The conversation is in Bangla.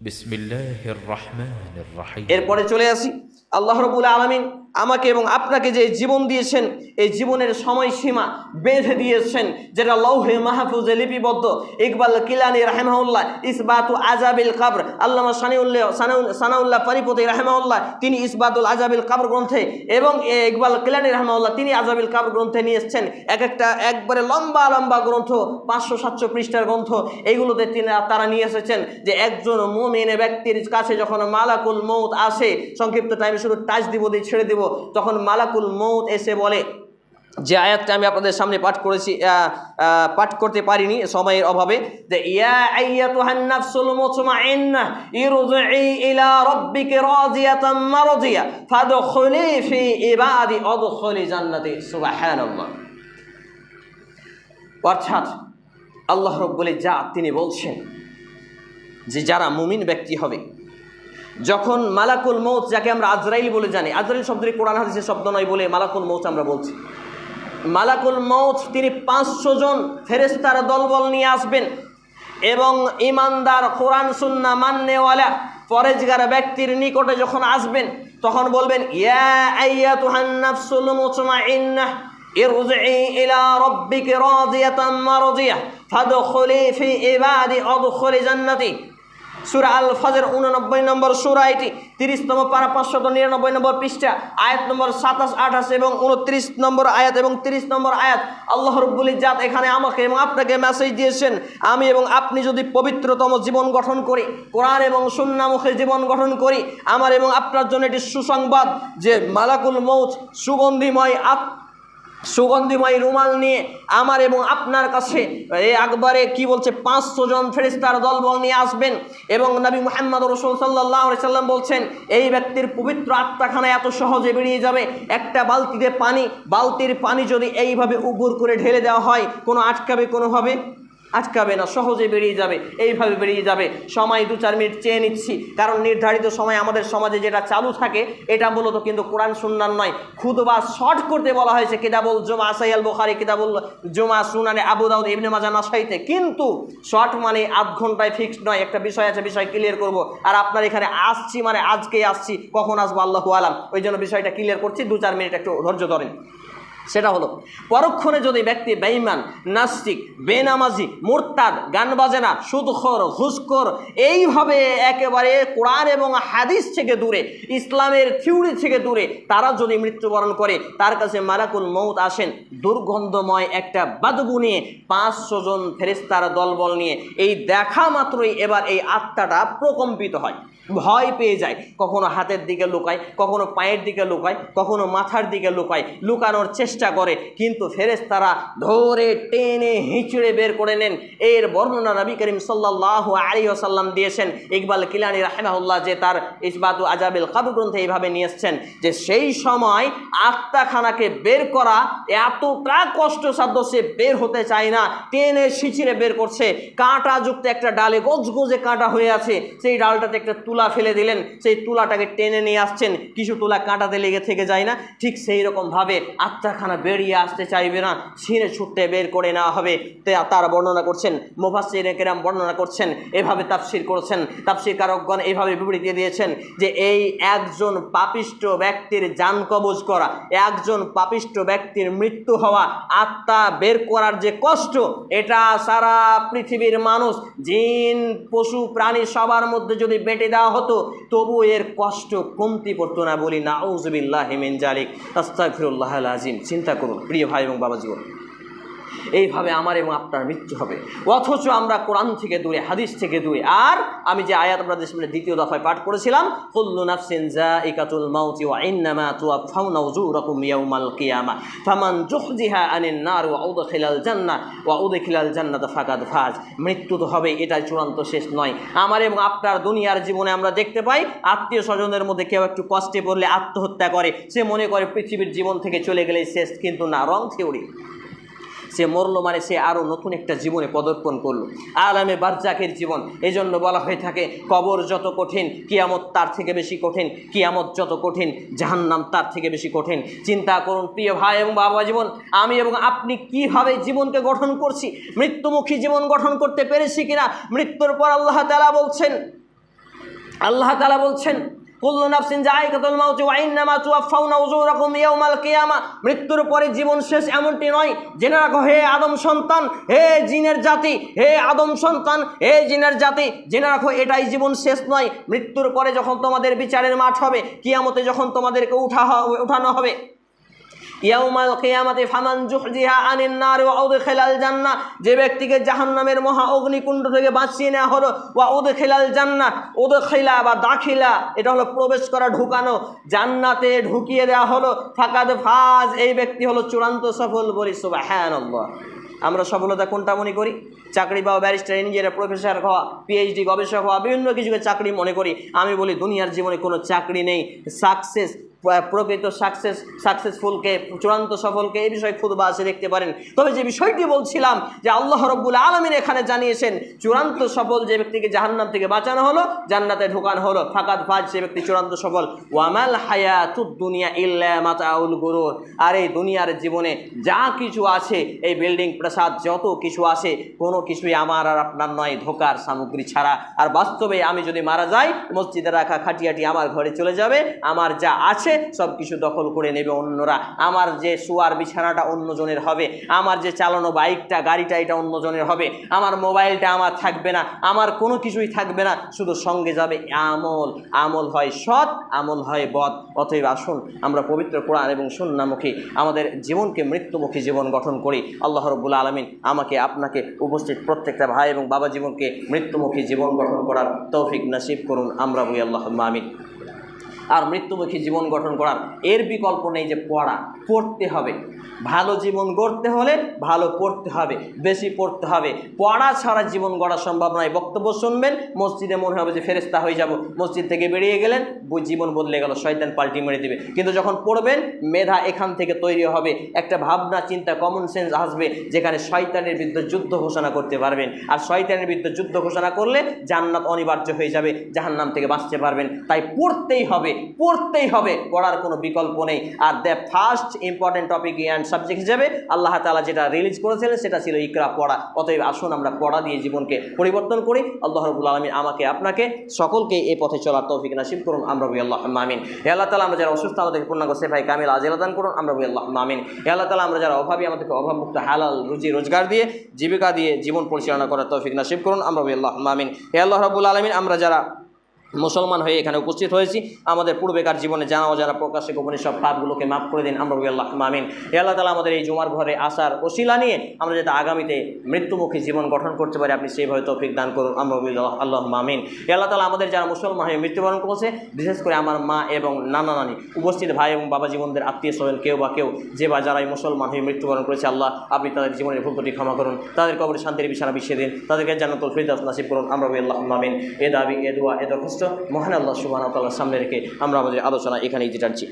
بسم الله الرحمن الرحيم. إير تولي أسي الله رب العالمين আমাকে এবং আপনাকে যে জীবন দিয়েছেন, এই জীবনের সময়সীমা বেঁধে দিয়েছেন, যেটা লৌহে মাহফুজে লিপিবদ্ধ। ইকবাল কিলানি রাহেমাউল্লাহ ইসবাতু আজাবিল কাবর। আল্লামা সানিউল্লাহ সানাউল- সানাউল্লাহ পারিপতি রাহেমাউল্লাহ তিনি ইসবাতুল আজাবিল কাবর গ্রন্থে এবং ইকবাল কিলানি রাহমাউল্লাহ তিনি আজাবিল কাবর গ্রন্থে নিয়ে এসছেন। এক একটা, একবারে লম্বা লম্বা গ্রন্থ, পাঁচশো, সাতশো পৃষ্ঠার গ্রন্থ এইগুলোতে তিনি, তারা নিয়ে এসেছেন যে একজন মুমিনে ব্যক্তির কাছে যখন মালাকুল মৌত আসে, সংক্ষিপ্ত টাইমে শুধু টাচ দিব দিয়ে ছেড়ে দিব তখন মালাকুল মৌত এসে বলে, যে আয়াতটা আমি আপনাদের সামনে পাঠ করেছি পাঠ করতে পারিনি সময়ের অভাবে, যে ইয়া অর্থাৎ আল্লাহ রব্বুল যা তিনি বলছেন যে যারা মুমিন ব্যক্তি হবে যখন মালাকুল মৌত যাকে আমরা আজরাইল বলে জানি, আজরাইল শব্দটি কোরআন হাদিসের শব্দ নয় বলে মালাকুল মৌত আমরা বলছি। মালাকুল মৌত তিনি পাঁচশো জন ফেরেস্তার দলবল নিয়ে আসবেন এবং ইমানদার কোরআন সুন্না মান্যওয়ালা পরেজগার ব্যক্তির নিকটে যখন আসবেন, তখন বলবেন, ইয়া সুরা আল ফাজের উননব্বই নম্বর সুরা এটি, তিরিশতম পারা পাঁচশত নিরানব্বই নম্বর পৃষ্ঠা, আয়াত নম্বর সাতাশ, আঠাশ এবং উনত্রিশ নম্বর আয়াত এবং তিরিশ নম্বর আয়াত। আল্লাহ রব্বুল জাত এখানে আমাকে এবং আপনাকে মেসেজ দিয়েছেন, আমি এবং আপনি যদি পবিত্রতম জীবন গঠন করি, কোরআন এবং সুন্নামুখে জীবন গঠন করি, আমার এবং আপনার জন্য এটি সুসংবাদ, যে মালাকুল মৌত সুগন্ধিময় আপ সুগন্ধিময় রুমাল নিয়ে আমার এবং আপনার কাছে, এ একবারে কি বলছে, পাঁচশো জন ফেরিস্তার দলবল নিয়ে আসবেন। এবং নবী মোহাম্মদ রসুল সাল্লাহ সাল্লাম বলছেন, এই ব্যক্তির পবিত্র আত্মাখানা এত সহজে বেরিয়ে যাবে, একটা বালতিতে পানি, বালতির পানি যদি এইভাবে উপর করে ঢেলে দেওয়া হয়, কোনো আটকাবে কোনোভাবে? আটকাবে না, সহজে বেরিয়ে যাবে, এইভাবে বেরিয়ে যাবে। সময় দু চার মিনিট চেয়ে নিচ্ছি, কারণ নির্ধারিত সময় আমাদের সমাজে যেটা চালু থাকে, এটা মূলত কিন্তু কোরআন সুন্নান নয়। খুদবা শর্ট করতে বলা হয়েছে কিতাবুল জমা আসাইয়াল বোখারি কিতাবুল জমা সুনানে আবু দাউদ, ইবনে মাজা নাসাইতে। কিন্তু শর্ট মানে আধ ঘন্টায় ফিক্সড নয়, একটা বিষয় আছে, বিষয় ক্লিয়ার করব। আর আপনার এখানে আসছি মানে আজকেই আসছি, কখন আসব আল্লাহু আলাম। ওই জন্য বিষয়টা ক্লিয়ার করছি, দু চার মিনিট একটু ধৈর্য ধরেন। সেটা হলো, পরক্ষণে যদি ব্যক্তি বেঈমান, নাস্তিক, বেনামাজি, মোরতাদ গান বাজেনা সুদখর, ঘুষখোর, এইভাবে একেবারে কোরআন এবং হাদিস থেকে দূরে, ইসলামের থিউরি থেকে দূরে, তারা যদি মৃত্যুবরণ করে, তার কাছে মালাকুল মৌত আসেন, দুর্গন্ধময় একটা বাদবু নিয়ে, পাঁচশো জন ফেরিস্তার দলবল নিয়ে, এই দেখা মাত্রই এবার এই আত্মাটা প্রকম্পিত হয়। ভয় পেয়ে যায়, কখনো হাতের দিকে লুকায়, কখনো পায়ের দিকে লুকায়, কখনো মাথার দিকে লুকায়, লুকানোর চেষ্টা করে, কিন্তু ফেরেস তারা ধরে টেনে হিঁচড়ে বের করে নেন। এর বর্ণনা নবী করিম সাল্লাহ আলী আসাল্লাম দিয়েছেন। ইকবাল কিলানি রাহেমাহুল্লাহ যে তার ইসবাতু আজাবিল কাবু গ্রন্থে এইভাবে নিয়ে এসছেন যে, সেই সময় আত্মাখানাকে বের করা এতটা কষ্টসাধ্য সে বের হতে চায় না। টেনে সিঁচিরে বের করছে। কাঁটাযুক্ত একটা ডালে গজগজে কাঁটা হয়ে আছে। সেই ডালটাতে একটা তুলা ফেলে দিলেন। সেই তুলাটাকে টেনে নিয়ে আসছেন। কিছু তুলা কাঁটাতে লেগে থেকে যায় না। ঠিক সেই রকমভাবে আত্মাখানা বেরিয়ে আসতে চাইবে না। ছিঁড়ে ছুটতে বের করে নেওয়া হবে। তারা বর্ণনা করছেন। মোফাসির কেরাম বর্ণনা করছেন। এভাবে তাফসির করেছেন। তাফসির কারকগণ এইভাবে বিবৃতি দিয়েছেন যে, এই একজন পাপিষ্ট ব্যক্তির যান কবজ করা, একজন পাপিষ্ট ব্যক্তির মৃত্যু হওয়া, আত্মা বের করার যে কষ্ট, এটা সারা পৃথিবীর মানুষ, জিন, পশু, প্রাণী সবার মধ্যে যদি বেটে দেওয়া হতো, তবু এর কষ্ট কমতি পড়তো না বলি না নাউজবিল্লাহ হিমিন জালিক আস্তাফিরুল্লাহ আজিম চিন্তা করুন প্রিয় ভাই এবং বাবা জীবন। এইভাবে আমার এবং আপনার মৃত্যু হবে। অথচ আমরা কোরআন থেকে দূরে, হাদিস থেকে দূরে। আর আমি যে আয়াত আপনাদের সামনে দ্বিতীয় দফায় পাঠ করেছিলাম নাফসিন যায়িকাতুল মাউতি ওয়া ইন্নামা ইয়াউমাল কিয়ামা। ফামান জুহজিহা আনিন নার ওয়া উদখিলাল ওয়া উদখিলাল জান্নাতা ফাকাদ ফাজ। মৃত্যু তো হবে এটাই চূড়ান্ত শেষ নয়। আমার এবং আপনার দুনিয়ার জীবনে আমরা দেখতে পাই, আত্মীয় স্বজনের মধ্যে কেউ একটু কষ্টে পড়লে আত্মহত্যা করে, সে মনে করে পৃথিবীর জীবন থেকে চলে গেলেই শেষ, কিন্তু না, রং থিওরি। সে মরলো মানে সে আরও নতুন একটা জীবনে পদার্পণ করল। আলামে বারজাকের জীবন। এই জন্য বলা হয়ে থাকে, কবর যত কঠিন, কিয়ামত তার থেকে বেশি কঠিন, কিয়ামত যত কঠিন, জাহান্নাম তার থেকে বেশি কঠিন। চিন্তা করুন, প্রিয় ভাই এবং বাবা জীবন, আমি এবং আপনি কীভাবে জীবনকে গঠন করছি? মৃত্যুমুখী জীবন গঠন করতে পেরেছি কিনা? মৃত্যুর পর আল্লাহ তালা বলছেন, আল্লাহ তালা বলছেন কুল্লু নাফসিন জায়গাতুল মাউতি ওয়া ইন্নামা তুওয়াফাউনা উজুরাকুম ইয়াউমাল কিয়ামা। মৃত্যুর পরে জীবন শেষ এমনটি নয় জেনে রাখো, হে আদম সন্তান, হে জিনের জাতি, হে আদম সন্তান, হে জিনের জাতি, জেনে রাখো, এটাই জীবন শেষ নয়। মৃত্যুর পরে যখন তোমাদের বিচারের মাঠ হবে, কিয়ামতে যখন তোমাদেরকে উঠা উঠানো হবে ইয়াউমাল কিয়ামাতে ফামান জুহজিহা আনিন নার ওয়া উদখিলাল জান্নাহ। যে ব্যক্তিকে জাহান্নামের মহা অগ্নিকুণ্ড থেকে বাঁচিয়ে নেওয়া হলো, ওয়া উদখিলাল জান্নাহ। উদখিলা বা দাখিলা, এটা হলো প্রবেশ করা, ঢুকানো। জান্নাতে ঢুকিয়ে দেওয়া হলো, ফাকাদ ফাজ, এই ব্যক্তি হলো চূড়ান্ত সফল বলি, সুবহানাল্লাহ। আমরা সফলতা কোনটা মনে করি? চাকরি পাওয়া ব্যারিস্টার ইঞ্জিনিয়ার প্রফেসর হওয়া পিএইচডি গবেষক হওয়া, বিভিন্ন কিছুকে চাকরি মনে করি। আমি বলি, দুনিয়ার জীবনে কোনো চাকরি নেই। সাকসেস প্রকৃত সাকসেস সাকসেসফুলকে চূড়ান্ত সফলকে এই বিষয়ে খুদ বাসে দেখতে পারেন। তবে যে বিষয়টি বলছিলাম যে আল্লাহ রব্বুল আলমিন এখানে জানিয়েছেন, চূড়ান্ত সফল যে ব্যক্তিকে জাহান্নাম থেকে বাঁচানো হলো, জান্নাতে ঢোকানো হলো ফাকাত ফাজ সে ব্যক্তি চূড়ান্ত সফল। ওয়ামাল হায়াতুদ দুনিয়া ইল্লা মাতাউল গুরুর। আর এই দুনিয়ার জীবনে যা কিছু আছে, এই বিল্ডিং প্রাসাদ যত কিছু আছে, কোনো কিছুই আমার আর আপনার নয়, ধোকার সামগ্রী ছাড়া। আর বাস্তবে আমি যদি মারা যাই, মসজিদে রাখা খাটিয়াটি আমার ঘরে চলে যাবে, আমার যা আছে সব কিছু দখল করে নেবে অন্যরা। আমার যে শোয়ার বিছানাটা অন্যজনের হবে, আমার যে চালানো বাইকটা, গাড়িটা এটা অন্যজনের হবে, আমার মোবাইলটা আমার থাকবে না, আমার কোনো কিছুই থাকবে না, শুধু সঙ্গে যাবে আমল। আমল হয় সৎ, আমল হয় বদ। অতএব আসুন, আমরা পবিত্র কোরআন এবং সুন্নামুখী আমাদের জীবনকে মৃত্যুমুখী জীবন গঠন করি। আল্লাহ রব্বুল আলমিন আমাকে, আপনাকে উপস্থিত প্রত্যেকটা ভাই এবং বাবা জীবনকে মৃত্যুমুখী জীবন গঠন করার তৌফিক নসিব করুন। আমরা বই আল্লাহ আমিন। আর মৃত্যুমুখী জীবন গঠন করার এর বিকল্প নেই যে পড়া, পড়তে হবে। ভালো জীবন গড়তে হলে ভালো পড়তে হবে, বেশি পড়তে হবে। পড়া ছাড়া জীবন গড়া সম্ভব নয়। বক্তব্য শুনবেন, মসজিদে মনে হবে যে ফেরেস্তা হয়ে যাব। মসজিদ থেকে বেরিয়ে গেলেন জীবন বদলে গেল, শয়তান পাল্টি মেরে দিবে। কিন্তু যখন পড়বেন, মেধা এখান থেকে তৈরি হবে। একটা ভাবনা, চিন্তা কমন সেন্স আসবে, যেখানে শয়তানের বিরুদ্ধে যুদ্ধ ঘোষণা করতে পারবেন। আর শয়তানের বিরুদ্ধে যুদ্ধ ঘোষণা করলে জান্নাত অনিবার্য হয়ে যাবে, জাহান্নাম থেকে বাঁচতে পারবেন। তাই পড়তেই হবে। পড়তেই হবে, পড়ার কোনো বিকল্প নেই। আর the first important topic and subject হিসেবে আল্লাহ তালা যেটা রিলিজ করেছিলেন, সেটা ছিল ইকরা, পড়া। অতএব আসুন আমরা পড়া দিয়ে জীবনকে পরিবর্তন করি। আল্লাহ রবুল আলমিন আমাকে, আপনাকে, সকলকে এই পথে চলার তৌফিক নাসিব করুন। আমরা আল্লাহ মামিন আল্লাহ তালা আমরা যারা অসুস্থ, আমাদেরকে পূর্ণাঙ্গ সেফাই কামিল আজেলাদান করুন। আমরা আল্লাহ মামিন আল্লাহ তালা আমরা যারা অভাবী, আমাদেরকে অভাবমুক্ত, হালাল, রুজি, রোজগার দিয়ে জীবিকা দিয়ে জীবন পরিচালনা করার তৌফিক নাসিব করুন। আমরা বই আল্লাহ মামিন হে আল্লাহ রবুল আলমিন, আমরা যারা মুসলমান হয়ে এখানে উপস্থিত হয়েছি। আমাদের পূর্বেকার জীবনে জানা অজানা প্রকাশ্যে গোপনে সব পাপগুলোকে মাফ করে দিন, আমরা আল্লাহ মামিন এ আল্লাহ তালা আমাদের এই জুমার ঘরে আসার ওসিলা নিয়ে আমরা যাতে আগামীতে মৃত্যুমুখী জীবন গঠন করতে পারি, আপনি সেইভাবে তৌফিক দান করুন, আমরা আল্লাহ মামিন এ আল্লাহ তালা আমাদের যারা মুসলমান হয়ে মৃত্যুবরণ করেছে, বিশেষ করে আমার মা এবং নানা নানি, উপস্থিত ভাই এবং বাবা জীবনদের আত্মীয় স্বজন, কেউ বা কেউ, যে বা যারাই মুসলমান হয়ে মৃত্যুবরণ করেছে, আল্লাহ আপনি তাদের জীবনের ভুল ত্রুটি ক্ষমা করুন, তাদের কবরে শান্তির বিছানা বিছিয়ে দিন, তাদেরকে জান্নাতুল ফিরদাস নাসিব করুন, আমরা আল্লাহ মামিন এ দাবি, এ দোয়া, এ দরখাস্ত মহান আল্লাহ সুবাহ সামনে রেখে আমরা আমাদের আলোচনা এখানেই যেটাচ্ছি